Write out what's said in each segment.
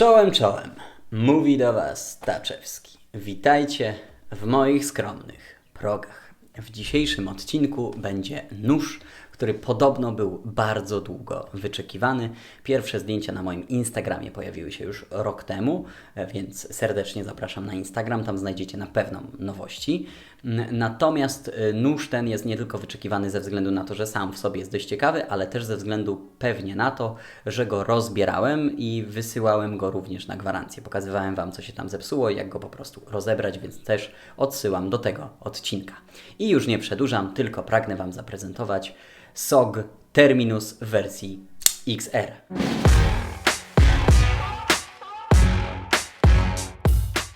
Czołem, czołem. Mówi do Was Taczewski. Witajcie w moich skromnych progach. W dzisiejszym odcinku będzie nóż, który podobno był bardzo długo wyczekiwany. Pierwsze zdjęcia na moim Instagramie pojawiły się już rok temu, e, więc serdecznie zapraszam na Instagram, tam znajdziecie na pewno nowości. Natomiast e, nóż ten jest nie tylko wyczekiwany ze względu na to, że sam w sobie jest dość ciekawy, ale też ze względu pewnie na to, że go rozbierałem i wysyłałem go również na gwarancję. Pokazywałem Wam, co się tam zepsuło i jak go po prostu rozebrać, więc też odsyłam do tego odcinka. I już nie przedłużam, tylko pragnę Wam zaprezentować SOG Terminus w wersji XR.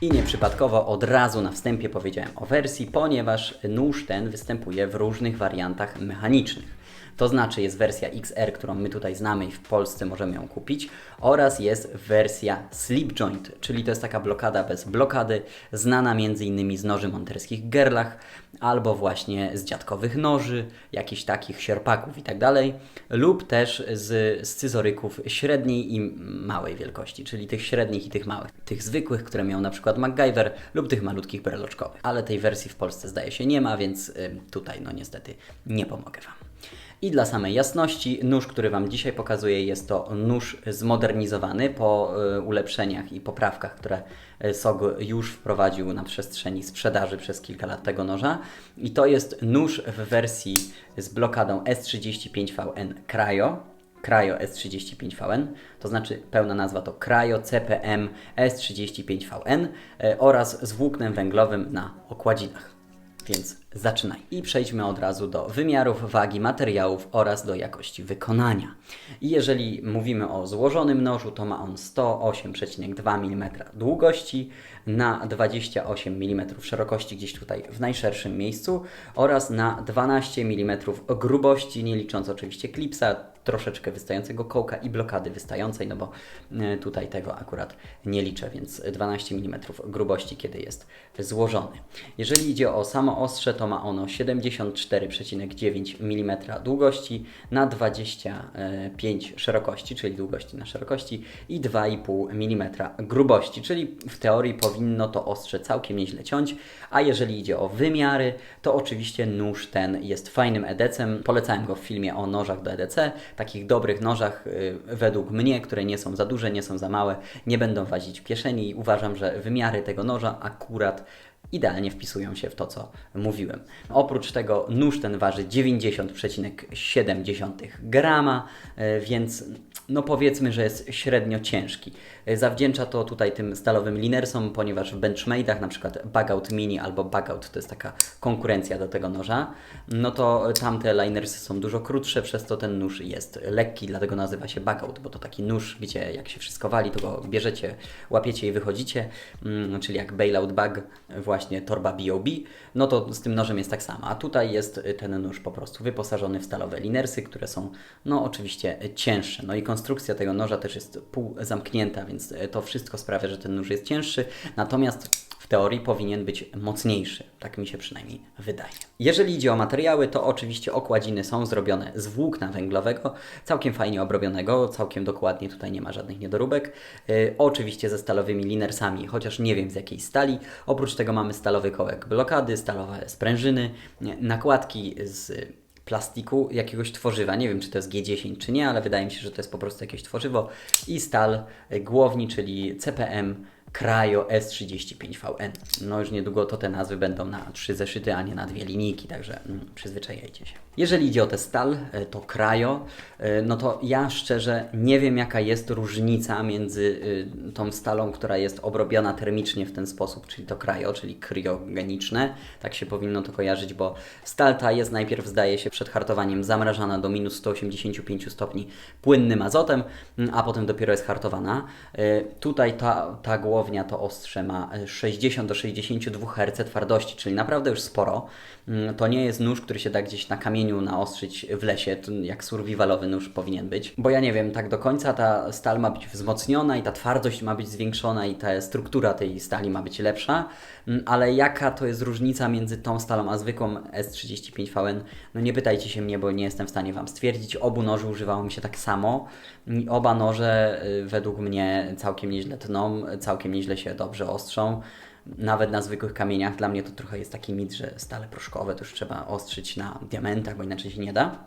I nieprzypadkowo od razu na wstępie powiedziałem o wersji, ponieważ nóż ten występuje w różnych wariantach mechanicznych. To znaczy jest wersja XR, którą my tutaj znamy i w Polsce możemy ją kupić, oraz jest wersja slip joint, czyli to jest taka blokada bez blokady, znana m.in. z noży monterskich Gerlach, albo właśnie z dziadkowych noży, jakichś takich sierpaków i tak lub też z scyzoryków średniej i małej wielkości, czyli tych średnich i tych małych. Tych zwykłych, które miał na przykład MacGyver lub tych malutkich breloczkowych. Ale tej wersji w Polsce zdaje się nie ma, więc y, tutaj no niestety nie pomogę Wam. I dla samej jasności, nóż, który Wam dzisiaj pokazuję, jest to nóż zmodernizowany po y, ulepszeniach i poprawkach, które y, SOG już wprowadził na przestrzeni sprzedaży przez kilka lat tego noża. I to jest nóż w wersji z blokadą S35VN Cryo. Cryo S35VN, to znaczy pełna nazwa to Cryo CPM S35VN y, oraz z włóknem węglowym na okładzinach. Więc zaczynaj. I przejdźmy od razu do wymiarów, wagi materiałów oraz do jakości wykonania. Jeżeli mówimy o złożonym nożu, to ma on 108,2 mm długości na 28 mm szerokości gdzieś tutaj w najszerszym miejscu oraz na 12 mm grubości, nie licząc oczywiście klipsa, troszeczkę wystającego kołka i blokady wystającej, no bo e, tutaj tego akurat nie liczę, więc 12 mm grubości, kiedy jest złożony. Jeżeli idzie o samo ostrze, to ma ono 74,9 mm długości na 25 szerokości, czyli długości na szerokości i 2,5 mm grubości, czyli w teorii powinno to ostrze całkiem nieźle ciąć, a jeżeli idzie o wymiary, to oczywiście nóż ten jest fajnym edecem. Polecałem go w filmie o nożach do EDC, takich dobrych nożach y, według mnie, które nie są za duże, nie są za małe, nie będą wadzić w kieszeni. Uważam, że wymiary tego noża akurat idealnie wpisują się w to, co mówiłem. Oprócz tego nóż ten waży 90,7 grama, y, więc no powiedzmy, że jest średnio ciężki. Y, Zawdzięcza to tutaj tym stalowym linersom, ponieważ w benchmade'ach, na przykład Bugout Mini albo Bugout to jest taka konkurencja do tego noża, no to tamte linersy są dużo krótsze, przez to ten nóż jest lekki, dlatego nazywa się Bugout, bo to taki nóż, gdzie jak się wszystko wali, to go bierzecie, łapiecie i wychodzicie, mm, czyli jak bailout bag, właśnie torba B.O.B., no to z tym nożem jest tak samo. A tutaj jest ten nóż po prostu wyposażony w stalowe linersy, które są no oczywiście cięższe. No i konstrukcja tego noża też jest pół zamknięta, więc to wszystko sprawia, że ten nóż jest cięższy, natomiast w teorii powinien być mocniejszy. Tak mi się przynajmniej wydaje. Jeżeli idzie o materiały, to oczywiście okładziny są zrobione z włókna węglowego, całkiem fajnie obrobionego, całkiem dokładnie, tutaj nie ma żadnych niedoróbek. Yy, oczywiście ze stalowymi linersami, chociaż nie wiem z jakiej stali. Oprócz tego mamy stalowy kołek blokady, stalowe sprężyny, nie, nakładki z plastiku, jakiegoś tworzywa. Nie wiem, czy to jest G10 czy nie, ale wydaje mi się, że to jest po prostu jakieś tworzywo. I stal głowni, czyli CPM Cryo S35VN. No już niedługo to te nazwy będą na trzy zeszyty, a nie na dwie linijki, także mm, przyzwyczajajcie się. Jeżeli idzie o tę stal, y, to Cryo, y, no to ja szczerze nie wiem jaka jest różnica między y, tą stalą, która jest obrobiona termicznie w ten sposób, czyli to Cryo, czyli kryogeniczne, tak się powinno to kojarzyć, bo stal ta jest najpierw zdaje się przed hartowaniem zamrażana do minus 185 stopni płynnym azotem, mm, a potem dopiero jest hartowana. Tutaj ta, ta głowa to ostrze ma e, 60 do 62 Hz twardości, czyli naprawdę już sporo. Mm, To nie jest nóż, który się da gdzieś na kamieniu naostrzyć w lesie, jak survivalowy nóż powinien być. Bo ja nie wiem, tak do końca ta stal ma być wzmocniona i ta twardość ma być zwiększona i ta struktura tej stali ma być lepsza, Mm, ale jaka to jest różnica między tą stalą a zwykłą S35VN? No nie pytajcie się mnie, bo nie jestem w stanie Wam stwierdzić. Obu noży używało mi się tak samo. Oba noże y, według mnie całkiem nieźle tną, całkiem nieźle się dobrze ostrzą. Nawet na zwykłych kamieniach dla mnie to trochę jest taki mit, że stale proszkowe to już trzeba ostrzyć na diamentach, bo inaczej się nie da.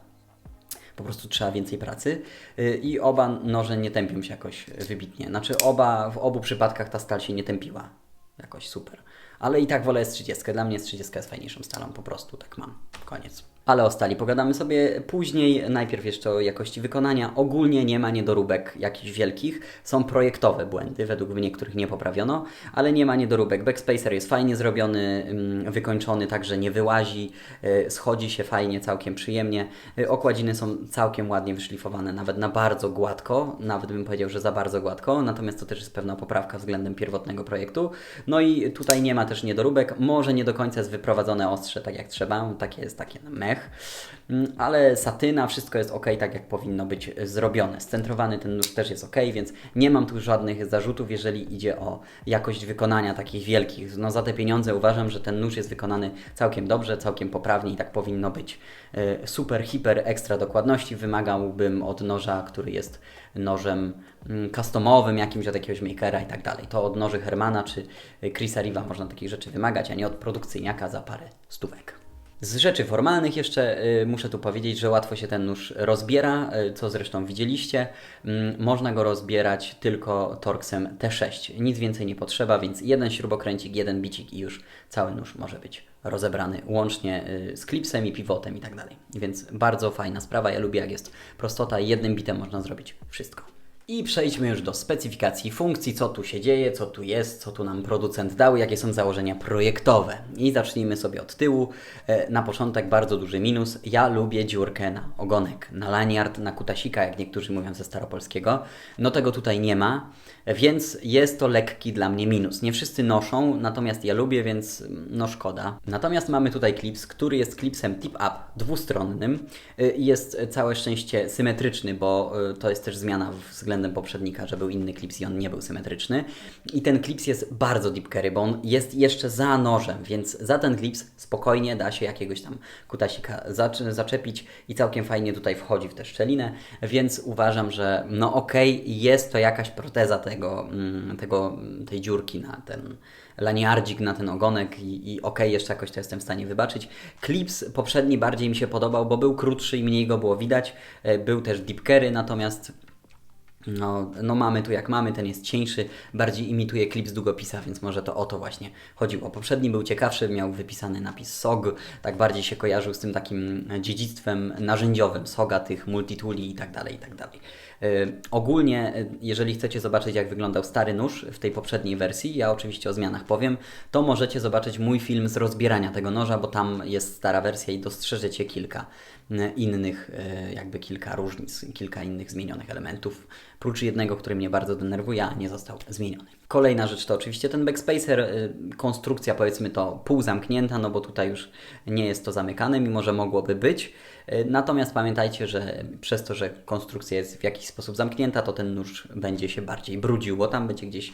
Po prostu trzeba więcej pracy. Y, I oba noże nie tępią się jakoś wybitnie. Znaczy oba, w obu przypadkach ta stal się nie tępiła jakoś super. Ale i tak wolę S30. Dla mnie S30 jest fajniejszą stalą, po prostu tak mam. Koniec. Ale o stali pogadamy sobie później. Najpierw jeszcze o jakości wykonania. Ogólnie nie ma niedoróbek jakichś wielkich. Są projektowe błędy, według mnie, których nie poprawiono, ale nie ma niedoróbek. Backspacer jest fajnie zrobiony, ym, wykończony, także nie wyłazi, y, schodzi się fajnie, całkiem przyjemnie. Y, Okładziny są całkiem ładnie wyszlifowane, nawet na bardzo gładko, nawet bym powiedział, że za bardzo gładko, natomiast to też jest pewna poprawka względem pierwotnego projektu. No i tutaj nie ma też niedoróbek, może nie do końca jest wyprowadzone ostrze tak jak trzeba, takie jest takie mech, Mm, ale satyna, wszystko jest ok, tak jak powinno być zrobione. Scentrowany ten nóż też jest ok, więc nie mam tu żadnych zarzutów, jeżeli idzie o jakość wykonania takich wielkich. No za te pieniądze uważam, że ten nóż jest wykonany całkiem dobrze, całkiem poprawnie i tak powinno być. E, Super, hiper, ekstra dokładności wymagałbym od noża, który jest nożem mm, customowym, jakimś od jakiegoś makera i tak dalej. To od noży Hermana czy Chrisa Riva można takich rzeczy wymagać, a nie od produkcyjniaka za parę stówek. Z rzeczy formalnych jeszcze y, muszę tu powiedzieć, że łatwo się ten nóż rozbiera, y, co zresztą widzieliście. Mm, można go rozbierać tylko torksem T6. Nic więcej nie potrzeba, więc jeden śrubokręcik, jeden bicik i już cały nóż może być rozebrany łącznie y, z klipsem i pivotem i tak dalej. Więc bardzo fajna sprawa. Ja lubię jak jest prostota i jednym bitem można zrobić wszystko. I przejdźmy już do specyfikacji funkcji, co tu się dzieje, co tu jest, co tu nam producent dał, jakie są założenia projektowe. I zacznijmy sobie od tyłu. E, Na początek bardzo duży minus. Ja lubię dziurkę na ogonek, na laniard, na kutasika, jak niektórzy mówią ze staropolskiego. No tego tutaj nie ma, więc jest to lekki dla mnie minus. Nie wszyscy noszą, natomiast ja lubię, więc mm, no szkoda. Natomiast mamy tutaj klips, który jest klipsem tip-up dwustronnym y, jest całe szczęście symetryczny, bo y, to jest też zmiana względem poprzednika, że był inny klips i on nie był symetryczny. I ten klips jest bardzo deep carry, bo on jest jeszcze za nożem, więc za ten klips spokojnie da się jakiegoś tam kutasika zacz- zaczepić i całkiem fajnie tutaj wchodzi w tę szczelinę, więc uważam, że no okej, jest to jakaś proteza tego, mm, tego, tej dziurki na ten laniardzik na ten ogonek i, i okej, jeszcze jakoś to jestem w stanie wybaczyć. Clips poprzedni bardziej mi się podobał, bo był krótszy i mniej go było widać. E, Był też deep carry, natomiast no, no mamy tu jak mamy, ten jest cieńszy, bardziej imituje klip z długopisa, więc może to o to właśnie chodziło. Poprzedni był ciekawszy, miał wypisany napis SOG, tak bardziej się kojarzył z tym takim dziedzictwem narzędziowym, SOGA, tych multitooli i tak dalej, i tak dalej. Yy, ogólnie, yy, jeżeli chcecie zobaczyć, jak wyglądał stary nóż w tej poprzedniej wersji, ja oczywiście o zmianach powiem, to możecie zobaczyć mój film z rozbierania tego noża, bo tam jest stara wersja i dostrzeżecie kilka yy, innych, jakby kilka różnic, kilka innych zmienionych elementów, prócz jednego, który mnie bardzo denerwuje, a nie został zmieniony. Kolejna rzecz to oczywiście ten backspacer, yy, konstrukcja powiedzmy to półzamknięta, no bo tutaj już nie jest to zamykane, mimo że mogłoby być. Yy, Natomiast pamiętajcie, że przez to, że konstrukcja jest w jakiś sposób zamknięta, to ten nóż będzie się bardziej brudził, bo tam będzie gdzieś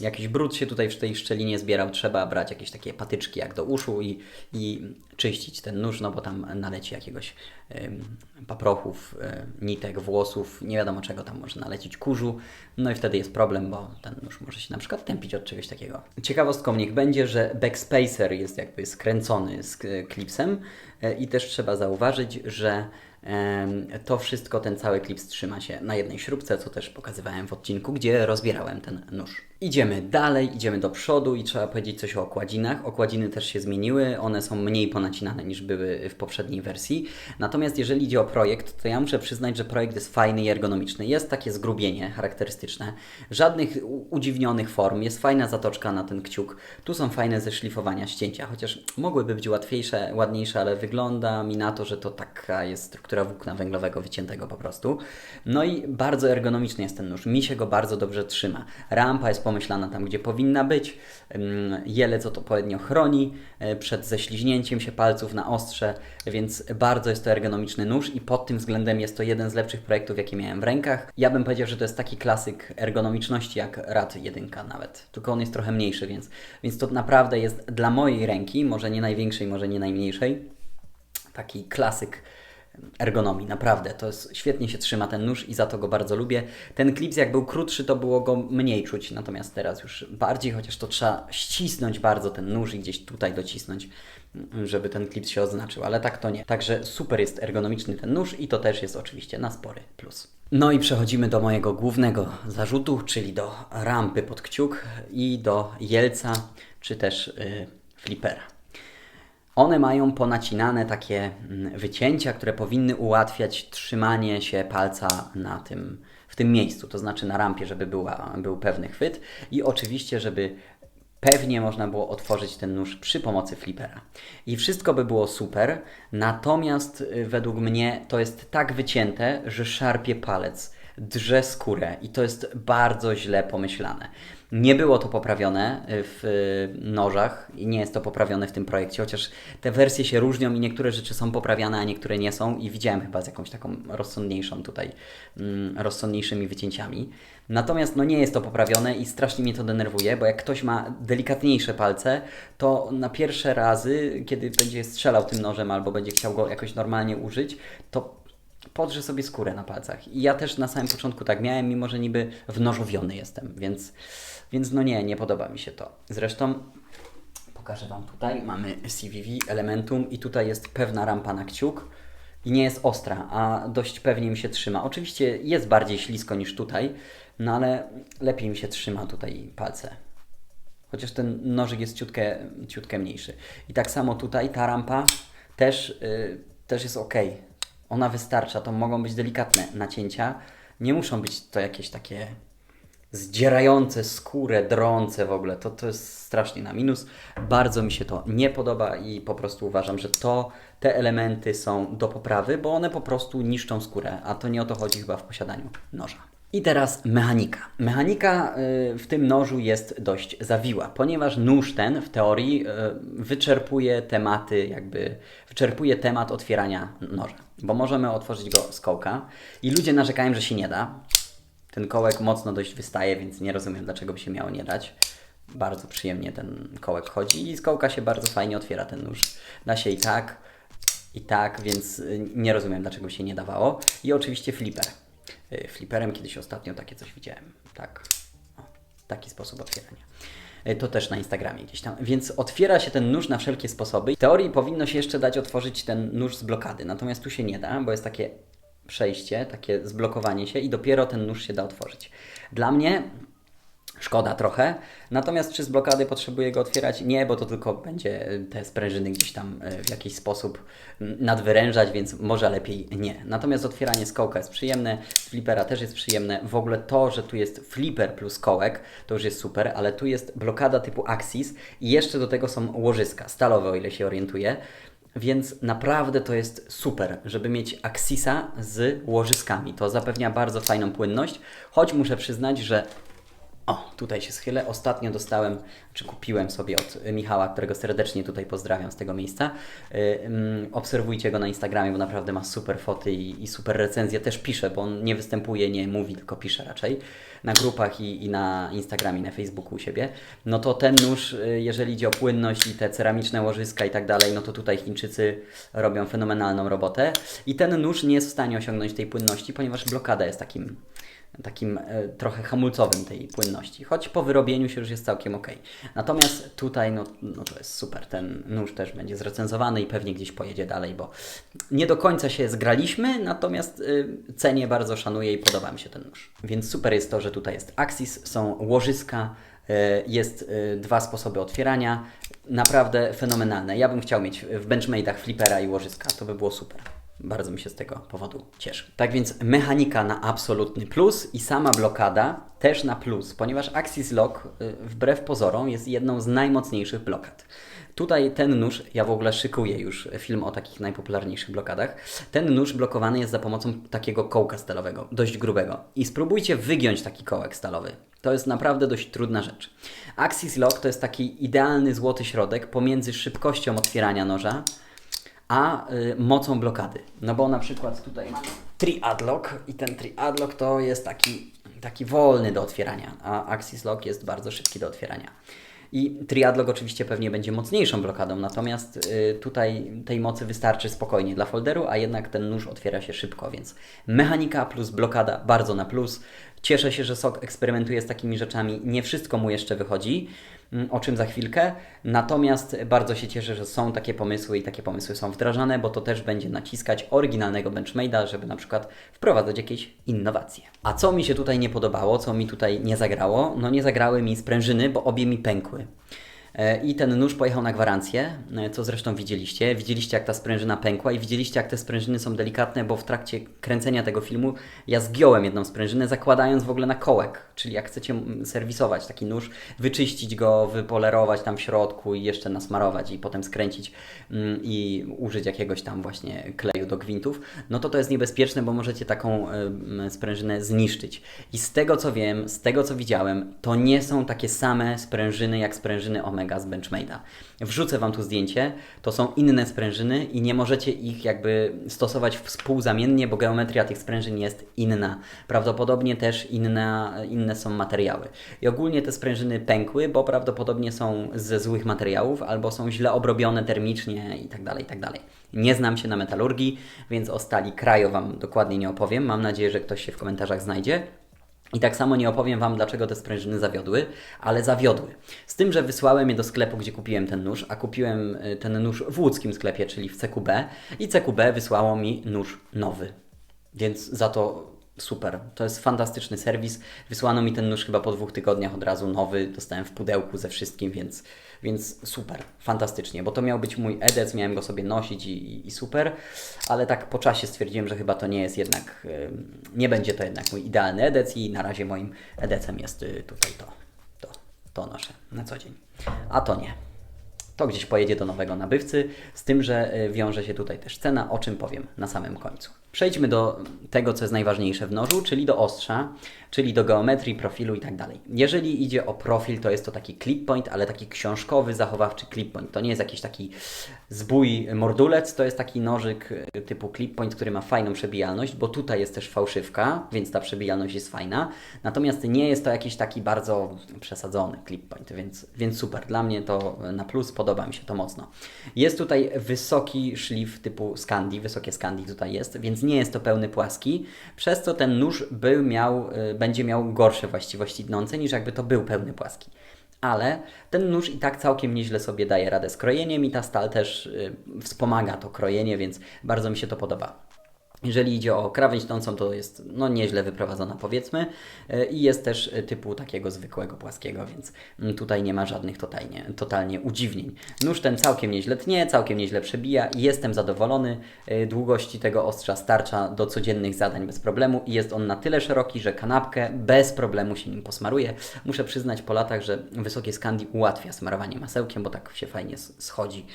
jakiś brud się tutaj w tej szczelinie zbierał. Trzeba brać jakieś takie patyczki jak do uszu i, i czyścić ten nóż, no bo tam naleci jakiegoś ym, paprochów, y, nitek, włosów, nie wiadomo czego tam może nalecić kurzu, no i wtedy jest problem, bo ten nóż może się na przykład tępić od czegoś takiego. Ciekawostką niech będzie, że backspacer jest jakby skręcony z y, klipsem y, i też trzeba zauważyć, że to wszystko, ten cały klips trzyma się na jednej śrubce, co też pokazywałem w odcinku, gdzie rozbierałem ten nóż. Idziemy dalej, idziemy do przodu i trzeba powiedzieć coś o okładzinach. Okładziny też się zmieniły, one są mniej ponacinane niż były w poprzedniej wersji. Natomiast jeżeli idzie o projekt, to ja muszę przyznać, że projekt jest fajny i ergonomiczny. Jest takie zgrubienie charakterystyczne, żadnych udziwnionych form, jest fajna zatoczka na ten kciuk. Tu są fajne zeszlifowania ścięcia, chociaż mogłyby być łatwiejsze, ładniejsze, ale wygląda mi na to, że to taka jest struktura włókna węglowego wyciętego po prostu. No i bardzo ergonomiczny jest ten nóż. Mi się go bardzo dobrze trzyma. Rampa jest pomyślana tam, gdzie powinna być. Jelec odpowiednio chroni e, przed ześliźnięciem się palców na ostrze, więc bardzo jest to ergonomiczny nóż i pod tym względem jest to jeden z lepszych projektów, jakie miałem w rękach. Ja bym powiedział, że to jest taki klasyk ergonomiczności jak Rad 1 nawet, tylko on jest trochę mniejszy, więc, więc to naprawdę jest dla mojej ręki, może nie największej, może nie najmniejszej, taki klasyk ergonomii, naprawdę. To jest, świetnie się trzyma ten nóż i za to go bardzo lubię. Ten klips jak był krótszy, to było go mniej czuć, natomiast teraz już bardziej, chociaż to trzeba ścisnąć bardzo ten nóż i gdzieś tutaj docisnąć, żeby ten klips się oznaczył, ale tak to nie. Także super jest ergonomiczny ten nóż i to też jest oczywiście na spory plus. No i przechodzimy do mojego głównego zarzutu, czyli do rampy pod kciuk i do jelca, czy też yy, flipera. One mają ponacinane takie mm, wycięcia, które powinny ułatwiać trzymanie się palca na tym, w tym miejscu, to znaczy na rampie, żeby była, był pewny chwyt i oczywiście, żeby pewnie można było otworzyć ten nóż przy pomocy flipera. I wszystko by było super, natomiast y, według mnie to jest tak wycięte, że szarpie palec, drze skórę i to jest bardzo źle pomyślane. Nie było to poprawione w nożach i nie jest to poprawione w tym projekcie, chociaż te wersje się różnią i niektóre rzeczy są poprawiane, a niektóre nie są i widziałem chyba z jakąś taką rozsądniejszą tutaj, mm, rozsądniejszymi wycięciami. Natomiast no nie jest to poprawione i strasznie mnie to denerwuje, bo jak ktoś ma delikatniejsze palce, to na pierwsze razy, kiedy będzie strzelał tym nożem albo będzie chciał go jakoś normalnie użyć, to podrze sobie skórę na palcach. I ja też na samym początku tak miałem, mimo że niby wnożowiony jestem, więc, więc no nie, nie podoba mi się to. Zresztą pokażę Wam tutaj, mamy CVV Elementum i tutaj jest pewna rampa na kciuk i nie jest ostra, a dość pewnie mi się trzyma. Oczywiście jest bardziej ślisko niż tutaj, no ale lepiej mi się trzyma tutaj palce. Chociaż ten nożyk jest ciutkę, ciutkę mniejszy. I tak samo tutaj ta rampa też, yy, też jest ok. Ona wystarcza. To mogą być delikatne nacięcia. Nie muszą być to jakieś takie zdzierające skórę, drące w ogóle. To, to jest strasznie na minus. Bardzo mi się to nie podoba i po prostu uważam, że to, te elementy są do poprawy, bo one po prostu niszczą skórę, a to nie o to chodzi chyba w posiadaniu noża. I teraz mechanika. Mechanika y, w tym nożu jest dość zawiła, ponieważ nóż ten w teorii y, wyczerpuje tematy, jakby wyczerpuje temat otwierania noża, bo możemy otworzyć go z kołka i ludzie narzekają, że się nie da. Ten kołek mocno dość wystaje, więc nie rozumiem, dlaczego by się miało nie dać. Bardzo przyjemnie ten kołek chodzi i z kołka się bardzo fajnie otwiera ten nóż. Da się i tak, i tak, więc y, nie rozumiem, dlaczego by się nie dawało. I oczywiście flipper. Y, Flipperem kiedyś ostatnio takie coś widziałem. Tak, o, taki sposób otwierania. Y, To też na Instagramie gdzieś tam. Więc otwiera się ten nóż na wszelkie sposoby. W teorii powinno się jeszcze dać otworzyć ten nóż z blokady, natomiast tu się nie da, bo jest takie przejście, takie zblokowanie się i dopiero ten nóż się da otworzyć. Dla mnie Szkoda trochę. Natomiast czy z blokady potrzebuję go otwierać? Nie, bo to tylko będzie te sprężyny gdzieś tam e, w jakiś sposób nadwyrężać, więc może lepiej nie. Natomiast otwieranie z kołka jest przyjemne, z flipera też jest przyjemne. W ogóle to, że tu jest flipper plus kołek, to już jest super, ale tu jest blokada typu Axis i jeszcze do tego są łożyska, stalowe o ile się orientuję. Więc naprawdę to jest super, żeby mieć Axisa z łożyskami. To zapewnia bardzo fajną płynność, choć muszę przyznać, że o, tutaj się schylę. Ostatnio dostałem, czy kupiłem sobie od Michała, którego serdecznie tutaj pozdrawiam z tego miejsca. Yy, mm, obserwujcie go na Instagramie, bo naprawdę ma super foty i, i super recenzje. Też pisze, bo on nie występuje, nie mówi, tylko pisze raczej na grupach i, i na Instagramie, na Facebooku u siebie. No to ten nóż, yy, jeżeli idzie o płynność i te ceramiczne łożyska i tak dalej, no to tutaj Chińczycy robią fenomenalną robotę. I ten nóż nie jest w stanie osiągnąć tej płynności, ponieważ blokada jest takim takim e, trochę hamulcowym tej płynności, choć po wyrobieniu się już jest całkiem ok. Natomiast tutaj, no, no to jest super, ten nóż też będzie zrecenzowany i pewnie gdzieś pojedzie dalej, bo nie do końca się zgraliśmy, natomiast y, cenię, bardzo szanuję i podoba mi się ten nóż. Więc super jest to, że tutaj jest Axis, są łożyska, y, jest y, dwa sposoby otwierania, naprawdę fenomenalne. Ja bym chciał mieć w benchmade'ach flipera i łożyska, to by było super. Bardzo mi się z tego powodu cieszy. Tak więc mechanika na absolutny plus i sama blokada też na plus, ponieważ Axis Lock y, wbrew pozorom jest jedną z najmocniejszych blokad. Tutaj ten nóż, ja w ogóle szykuję już film o takich najpopularniejszych blokadach. Ten nóż blokowany jest za pomocą takiego kołka stalowego, dość grubego. I spróbujcie wygiąć taki kołek stalowy. To jest naprawdę dość trudna rzecz. Axis Lock to jest taki idealny złoty środek pomiędzy szybkością otwierania noża, a y, mocą blokady. No bo na przykład tutaj mamy triad lock i ten triad lock to jest taki, taki wolny do otwierania, a Axis Lock jest bardzo szybki do otwierania. I triad lock oczywiście pewnie będzie mocniejszą blokadą, natomiast y, tutaj tej mocy wystarczy spokojnie dla folderu, a jednak ten nóż otwiera się szybko, więc mechanika plus blokada bardzo na plus. Cieszę się, że SOK eksperymentuje z takimi rzeczami. Nie wszystko mu jeszcze wychodzi, o czym za chwilkę. Natomiast bardzo się cieszę, że są takie pomysły i takie pomysły są wdrażane, bo to też będzie naciskać oryginalnego benchmade'a, żeby na przykład wprowadzać jakieś innowacje. A co mi się tutaj nie podobało, co mi tutaj nie zagrało? No nie zagrały mi sprężyny, bo obie mi pękły. E, I ten nóż pojechał na gwarancję, e, co zresztą widzieliście. Widzieliście, jak ta sprężyna pękła i widzieliście, jak te sprężyny są delikatne, bo w trakcie kręcenia tego filmu ja zgiąłem jedną sprężynę, zakładając w ogóle na kołek. Czyli jak chcecie serwisować taki nóż, wyczyścić go, wypolerować tam w środku i jeszcze nasmarować i potem skręcić mm, i użyć jakiegoś tam właśnie kleju do gwintów, no to to jest niebezpieczne, bo możecie taką y, sprężynę zniszczyć. I z tego co wiem, z tego co widziałem, to nie są takie same sprężyny jak sprężyny Omega z Benchmade'a. Wrzucę Wam tu zdjęcie, to są inne sprężyny i nie możecie ich jakby stosować współzamiennie, bo geometria tych sprężyn jest inna. Prawdopodobnie też inna, inne są materiały. I ogólnie te sprężyny pękły, bo prawdopodobnie są ze złych materiałów albo są źle obrobione termicznie i tak dalej, i tak. Nie znam się na metalurgii, więc o stali krajo Wam dokładnie nie opowiem. Mam nadzieję, że ktoś się w komentarzach znajdzie. I tak samo nie opowiem Wam, dlaczego te sprężyny zawiodły, ale zawiodły. Z tym, że wysłałem je do sklepu, gdzie kupiłem ten nóż, a kupiłem y, ten nóż w łódzkim sklepie, czyli w CQB, i CQB wysłało mi nóż nowy. Więc za to super. To jest fantastyczny serwis. Wysłano mi ten nóż chyba po dwóch tygodniach od razu nowy. Dostałem w pudełku ze wszystkim, więc, więc super, fantastycznie. Bo to miał być mój edec, miałem go sobie nosić i, i, i super, ale tak po czasie stwierdziłem, że chyba to nie jest jednak, nie będzie to jednak mój idealny edec i na razie moim edecem jest y, tutaj to, to, to noszę na co dzień. A to nie to gdzieś pojedzie do nowego nabywcy, z tym, że y, wiąże się tutaj też cena, o czym powiem na samym końcu. Przejdźmy do tego, co jest najważniejsze w nożu, czyli do ostrza, czyli do geometrii, profilu i tak dalej. Jeżeli idzie o profil, to jest to taki clip point, ale taki książkowy, zachowawczy clip point. To nie jest jakiś taki zbój mordulec, to jest taki nożyk y, typu clip point, który ma fajną przebijalność, bo tutaj jest też fałszywka, więc ta przebijalność jest fajna. Natomiast nie jest to jakiś taki bardzo przesadzony clip point, więc, więc super. Dla mnie to na plus, podoba mi się to mocno. Jest tutaj wysoki szlif typu Scandi, wysokie Scandi tutaj jest, więc nie jest to pełny płaski, przez co ten nóż był miał, y, będzie miał gorsze właściwości dnące niż jakby to był pełny płaski. Ale ten nóż i tak całkiem nieźle sobie daje radę z krojeniem i ta stal też y, wspomaga to krojenie, więc bardzo mi się to podoba. Jeżeli idzie o krawędź tącą, to jest no, nieźle wyprowadzona powiedzmy e, i jest też e, typu takiego zwykłego płaskiego, więc mm, tutaj nie ma żadnych totalnie, totalnie udziwnień. Nóż ten całkiem nieźle tnie, całkiem nieźle przebija i jestem zadowolony. E, długości tego ostrza starcza do codziennych zadań bez problemu i jest on na tyle szeroki, że kanapkę bez problemu się nim posmaruje. Muszę przyznać po latach, że wysokie skandi ułatwia smarowanie masełkiem, bo tak się fajnie schodzi.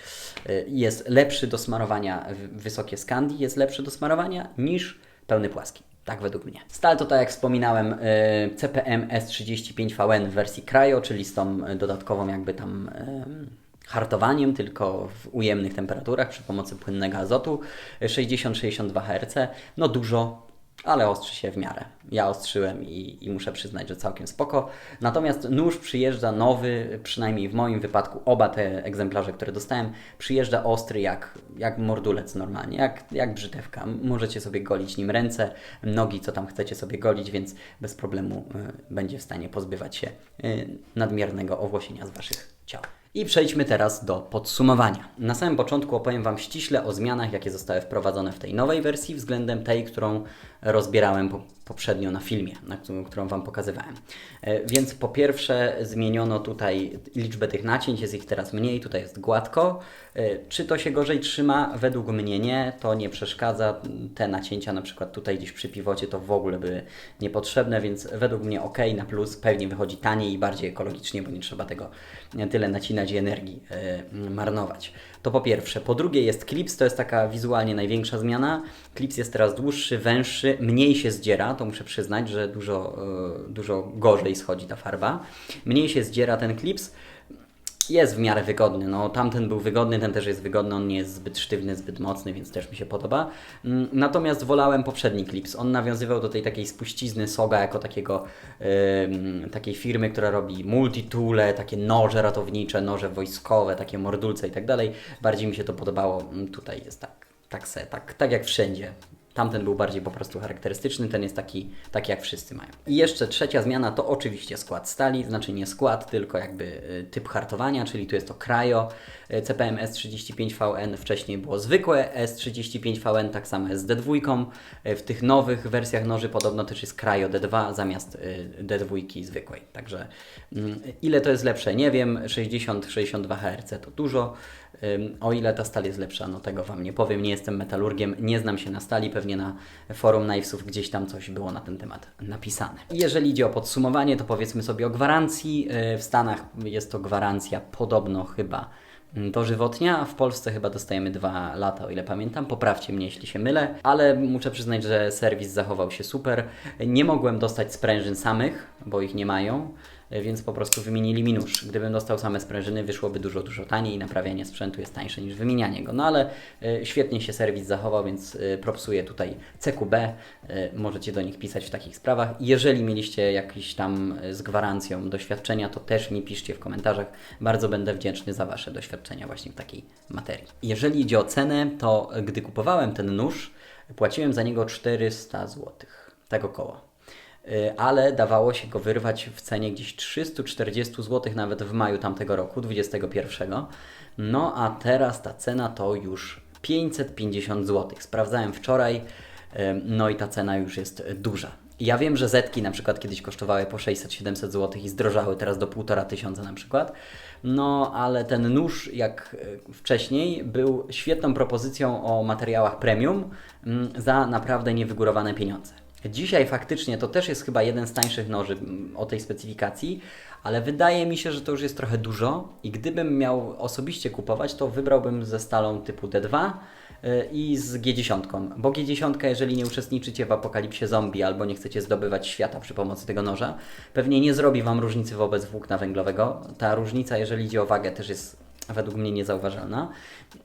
Jest lepszy do smarowania, wysokie skandi jest lepszy do smarowania niż pełny płaski. Tak według mnie. Stal to, tak jak wspominałem, y, CPM S35VN w wersji Cryo, czyli z tą dodatkową jakby tam y, hartowaniem, tylko w ujemnych temperaturach przy pomocy płynnego azotu. 60-62 Hz. No dużo, ale ostrzy się w miarę. Ja ostrzyłem i, i, muszę przyznać, że całkiem spoko. Natomiast nóż przyjeżdża nowy, przynajmniej w moim wypadku, oba te egzemplarze, które dostałem, przyjeżdża ostry jak, jak mordulec normalnie, jak, jak brzytewka. Możecie sobie golić nim ręce, nogi, co tam chcecie sobie golić, więc bez problemu y, będzie w stanie pozbywać się y, nadmiernego owłosienia z Waszych ciał. I przejdźmy teraz do podsumowania. Na samym początku opowiem Wam ściśle o zmianach, jakie zostały wprowadzone w tej nowej wersji względem tej, którą rozbierałem poprzednio na filmie, na którą, którą Wam pokazywałem. E, Więc po pierwsze zmieniono tutaj liczbę tych nacięć, jest ich teraz mniej, tutaj jest gładko. E, Czy to się gorzej trzyma? Według mnie nie, to nie przeszkadza. Te nacięcia na przykład tutaj gdzieś przy piwocie to w ogóle były niepotrzebne, więc według mnie ok, na plus pewnie wychodzi taniej i bardziej ekologicznie, bo nie trzeba tego tyle nacinać i energii e, marnować. To po pierwsze. Po drugie jest klips, to jest taka wizualnie największa zmiana. Klips jest teraz dłuższy, węższy, mniej się zdziera, to muszę przyznać, że dużo, e, dużo gorzej schodzi ta farba. Mniej się zdziera ten klips. Jest w miarę wygodny. No, tamten był wygodny, ten też jest wygodny. On nie jest zbyt sztywny, zbyt mocny, więc też mi się podoba. Mm, Natomiast wolałem poprzedni klips. On nawiązywał do tej takiej spuścizny Soga jako takiego, ym, takiej firmy, która robi multitoole, takie noże ratownicze, noże wojskowe, takie mordulce i tak dalej. Bardziej mi się to podobało. Mm, Tutaj jest tak, tak, se, tak, tak jak wszędzie. Tamten był bardziej po prostu charakterystyczny, ten jest taki, taki jak wszyscy mają. I jeszcze trzecia zmiana to oczywiście skład stali, znaczy nie skład, tylko jakby y, typ hartowania, czyli tu jest to Cryo y, CPM S35VN, wcześniej było zwykłe S35VN, tak samo jest z D2. Y, W tych nowych wersjach noży podobno też jest Cryo D2 zamiast y, D2 zwykłej. Także mm, ile to jest lepsze, nie wiem, 60-62 Hz to dużo. O ile ta stal jest lepsza, no tego Wam nie powiem. Nie jestem metalurgiem, nie znam się na stali. Pewnie na forum Knivesów gdzieś tam coś było na ten temat napisane. Jeżeli idzie o podsumowanie, to powiedzmy sobie o gwarancji. Yy, W Stanach jest to gwarancja podobno chyba mm, dożywotnia, a w Polsce chyba dostajemy dwa lata, o ile pamiętam. Poprawcie mnie, jeśli się mylę, ale muszę przyznać, że serwis zachował się super. Nie mogłem dostać sprężyn samych, bo ich nie mają więc po prostu wymienili mi nóż. Gdybym dostał same sprężyny, wyszłoby dużo, dużo taniej i naprawianie sprzętu jest tańsze niż wymienianie go. No ale e, świetnie się serwis zachował, więc e, propsuję tutaj CQB. E, możecie do nich pisać w takich sprawach. Jeżeli mieliście jakieś tam e, z gwarancją doświadczenia, to też mi piszcie w komentarzach. Bardzo będę wdzięczny za Wasze doświadczenia właśnie w takiej materii. Jeżeli idzie o cenę, to e, gdy kupowałem ten nóż, płaciłem za niego 400 zł. Tak około. Y, ale dawało się go wyrwać w cenie gdzieś 340 zł nawet w maju tamtego roku, 21. No a teraz ta cena to już 550 zł. Sprawdzałem wczoraj, y, no i ta cena już jest duża. Ja wiem, że Zetki na przykład kiedyś kosztowały po 600-700 zł i zdrożały teraz do 1,5 tysiąca na przykład. No, ale ten nóż, jak y, wcześniej, był świetną propozycją o materiałach premium mm, za naprawdę niewygórowane pieniądze. Dzisiaj faktycznie to też jest chyba jeden z tańszych noży o tej specyfikacji, ale wydaje mi się, że to już jest trochę dużo i gdybym miał osobiście kupować, to wybrałbym ze stalą typu D2 y, i z G10, bo G10, jeżeli nie uczestniczycie w apokalipsie zombie albo nie chcecie zdobywać świata przy pomocy tego noża, pewnie nie zrobi Wam różnicy wobec włókna węglowego. Ta różnica, jeżeli idzie o wagę, też jest według mnie niezauważalna.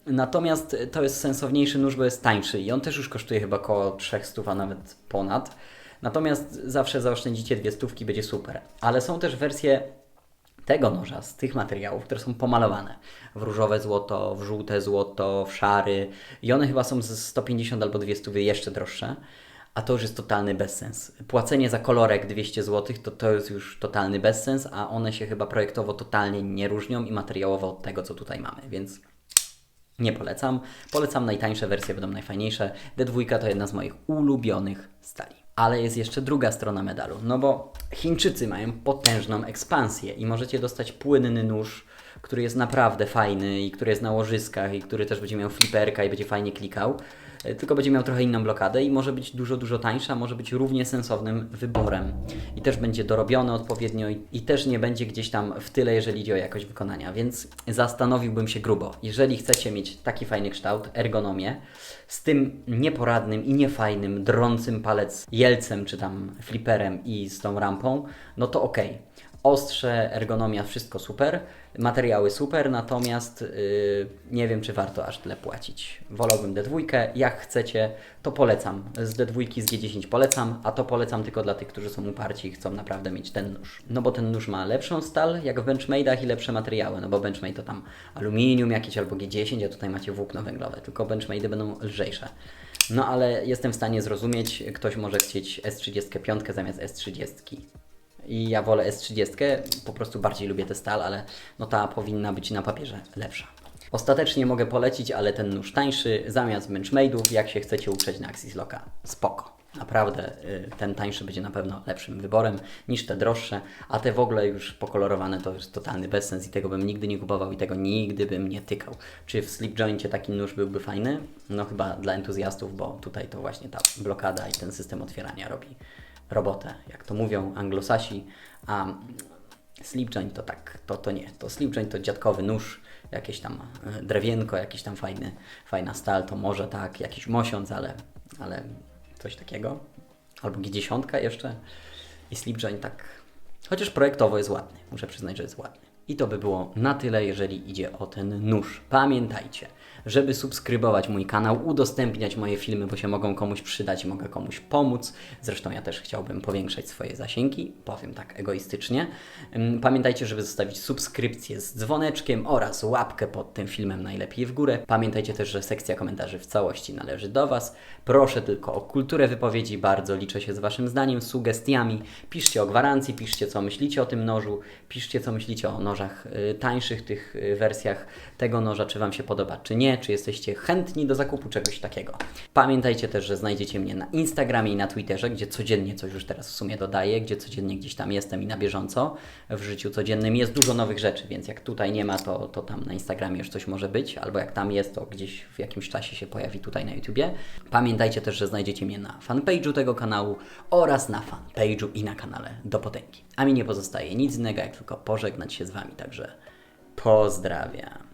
Natomiast to jest sensowniejszy nóż, bo jest tańszy i on też już kosztuje chyba około 300, a nawet ponad. Natomiast zawsze zaoszczędzicie dwie stówki, będzie super. Ale są też wersje tego noża z tych materiałów, które są pomalowane w różowe złoto, w żółte złoto, w szary i one chyba są z 150 albo 200 jeszcze droższe. A to już jest totalny bezsens. Płacenie za kolorek 200 zł to, to jest już totalny bezsens, a one się chyba projektowo totalnie nie różnią i materiałowo od tego, co tutaj mamy, więc nie polecam. Polecam najtańsze wersje, będą najfajniejsze. D2 to jedna z moich ulubionych stali. Ale jest jeszcze druga strona medalu, no bo Chińczycy mają potężną ekspansję i możecie dostać płynny nóż, który jest naprawdę fajny i który jest na łożyskach i który też będzie miał fliperka i będzie fajnie klikał, tylko będzie miał trochę inną blokadę i może być dużo, dużo tańsza, może być równie sensownym wyborem. I też będzie dorobiony odpowiednio i, i też nie będzie gdzieś tam w tyle, jeżeli idzie o jakość wykonania, więc zastanowiłbym się grubo. Jeżeli chcecie mieć taki fajny kształt, ergonomię, z tym nieporadnym i niefajnym, drącym palec jelcem czy tam fliperem i z tą rampą, no to okej. Ostrze, ergonomia, wszystko super, materiały super, natomiast yy, nie wiem, czy warto aż tyle płacić. Wolałbym D2, jak chcecie, to polecam. Z D2 z G10 polecam, a to polecam tylko dla tych, którzy są uparci i chcą naprawdę mieć ten nóż. No bo ten nóż ma lepszą stal, jak w benchmade'ach i lepsze materiały, no bo benchmade to tam aluminium jakieś albo G10, a tutaj macie włókno węglowe, tylko benchmade'y będą lżejsze. No ale jestem w stanie zrozumieć, ktoś może chcieć S35 zamiast S30. I ja wolę S30, po prostu bardziej lubię tę stal, ale no ta powinna być na papierze lepsza. Ostatecznie mogę polecić, ale ten nóż tańszy, zamiast benchmade'ów, jak się chcecie uprzeć na Axis Locka. Spoko. Naprawdę y, ten tańszy będzie na pewno lepszym wyborem niż te droższe, a te w ogóle już pokolorowane to jest totalny bezsens i tego bym nigdy nie kupował i tego nigdy bym nie tykał. Czy w slip joincie taki nóż byłby fajny? No chyba dla entuzjastów, bo tutaj to właśnie ta blokada i ten system otwierania robi robotę, jak to mówią anglosasi, a slip to tak, to, to nie. To slip to dziadkowy nóż, jakieś tam e, drewienko, jakiś tam fajny, fajna stal, to może tak, jakiś mosiąc, ale, ale coś takiego. Albo G10 jeszcze. I slip tak, chociaż projektowo jest ładny, muszę przyznać, że jest ładny. I to by było na tyle, jeżeli idzie o ten nóż. Pamiętajcie, żeby subskrybować mój kanał, udostępniać moje filmy, bo się mogą komuś przydać mogę komuś pomóc. Zresztą ja też chciałbym powiększać swoje zasięgi, powiem tak egoistycznie. Ym, Pamiętajcie, żeby zostawić subskrypcję z dzwoneczkiem oraz łapkę pod tym filmem najlepiej w górę. Pamiętajcie też, że sekcja komentarzy w całości należy do Was. Proszę tylko o kulturę wypowiedzi, bardzo liczę się z Waszym zdaniem, sugestiami. Piszcie o gwarancji, piszcie co myślicie o tym nożu, piszcie co myślicie o nożach y, tańszych, tych y, wersjach tego noża, czy Wam się podoba, czy nie, czy jesteście chętni do zakupu czegoś takiego. Pamiętajcie też, że znajdziecie mnie na Instagramie i na Twitterze, gdzie codziennie coś już teraz w sumie dodaję, gdzie codziennie gdzieś tam jestem i na bieżąco w życiu codziennym jest dużo nowych rzeczy, więc jak tutaj nie ma, to, to tam na Instagramie już coś może być, albo jak tam jest, to gdzieś w jakimś czasie się pojawi tutaj na YouTubie. Pamiętajcie też, że znajdziecie mnie na fanpage'u tego kanału oraz na fanpage'u i na kanale do potęgi. A mi nie pozostaje nic innego, jak tylko pożegnać się z Wami, także pozdrawiam.